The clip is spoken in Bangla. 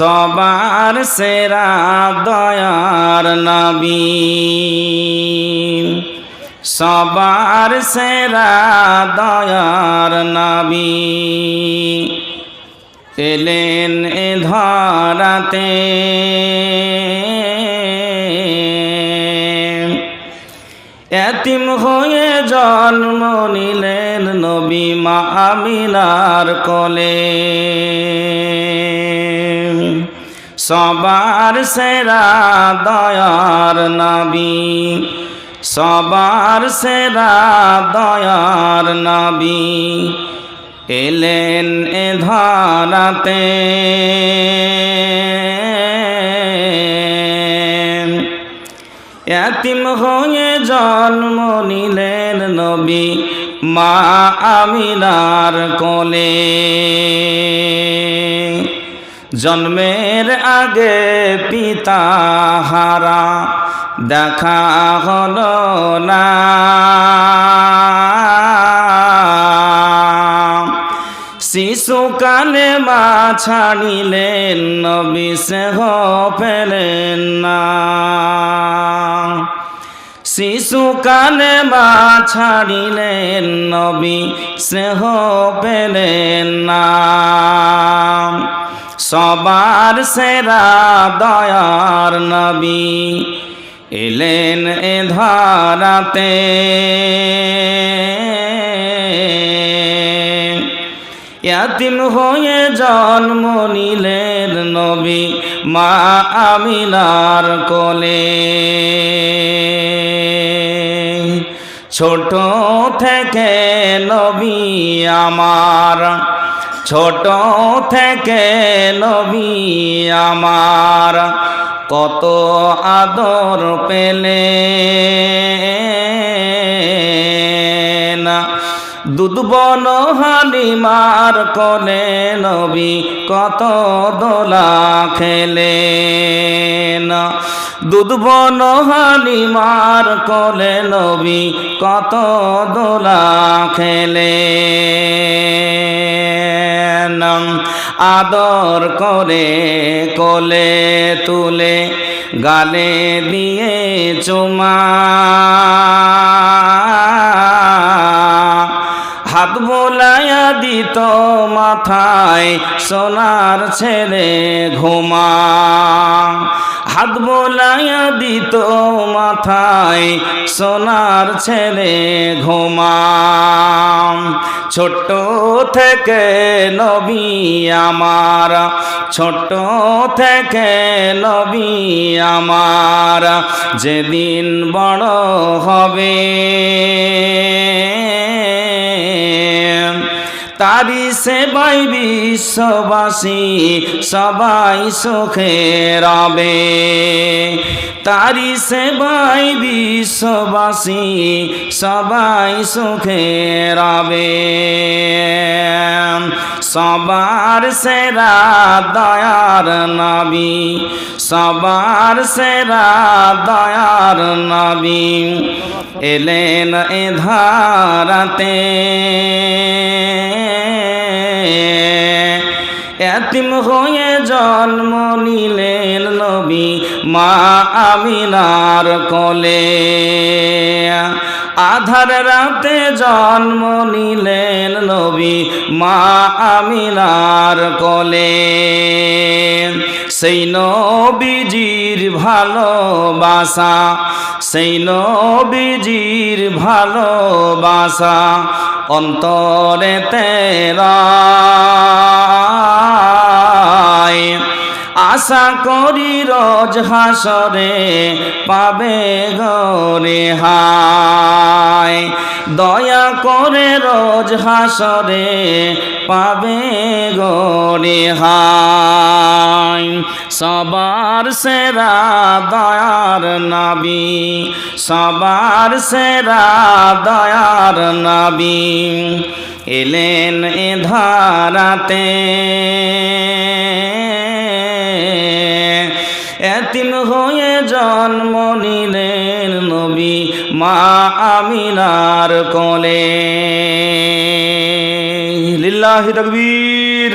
সবার সেরা দয়ার নবী। সবার সেরা দয়ার নবী। এলেন এ ধরাতে। এতিম হয়ে জন্ম নিলেন নবী মা আমিনার কোলে। সবার সেরা দয়ার নবী, সবার সেরা দয়ার নবী, এলেন এ ধরাতে। এতিম হয়ে জন্ম নিলেন নবী মা আমিনার কোলে। জন্মের আগে পিতা হারা, দেখা হল না। শিশু কালে মা ছাড়িলেন, নবী সেহ পেলেন না। শিশু কালে মা ছাড়িলেন, নবী সেহ পেলেন না। সবার সেরা দয়ার নবী এলেন এ ধরাতে। ইয়াতিম হয়ে জন্ম নিলেন নবী মা আমিনার কোলে। ছোট থেকে নবী আমার ছোট থেকে নবী আমার কত আদর পেলে দুধবন হালিমার কলে নবী কত দোলা খেলেন। দুধবন হালিমার কলে নবী কত দোলা খেলেন। আদর করে কোলে তুলে গালে দিয়ে চুমা। হাত বোলায়া দিত মাথায় সোনার ছেড়ে ঘুমা। হাত বোলায়া দিত মাথায়, সোনার ছেলে ঘুমা ছোট্ট থেকে নবী আমার, ছোট্ট থেকে নবী আমার, যেদিন বড় হবে। তারি সেবাই বিশ্ববাসী সবাই সুখে রবে তারি সেবাই বিশ্ববাসী সবাই সুখে রবে সবার সেরা দয়ার নাবি সবার সেরা দয়ার নাবি। এলেন এ ধারাতে। এতিম হয়ে জন্ম নিলেন নবী মা আমিনার কোলে। আধার রাতে জন্ম নিলেন নবী মা আমিনার কোলে। সেই নবীজির ভালোবাসা, সেই নবীজির ভালোবাসা অন্তরে তেরা। আশা করি রোজ হাসরে পাবে গরে হায় দয়া করে রোজ হাসরে পাবে গরে হায় সবার সেরা দয়ার নাবি, সবার সেরা দয়ার নাবি, এলেন এ ধারাতে। দিলেন নবী মা আমিনার কলে। লিল্লাহি তকবীর।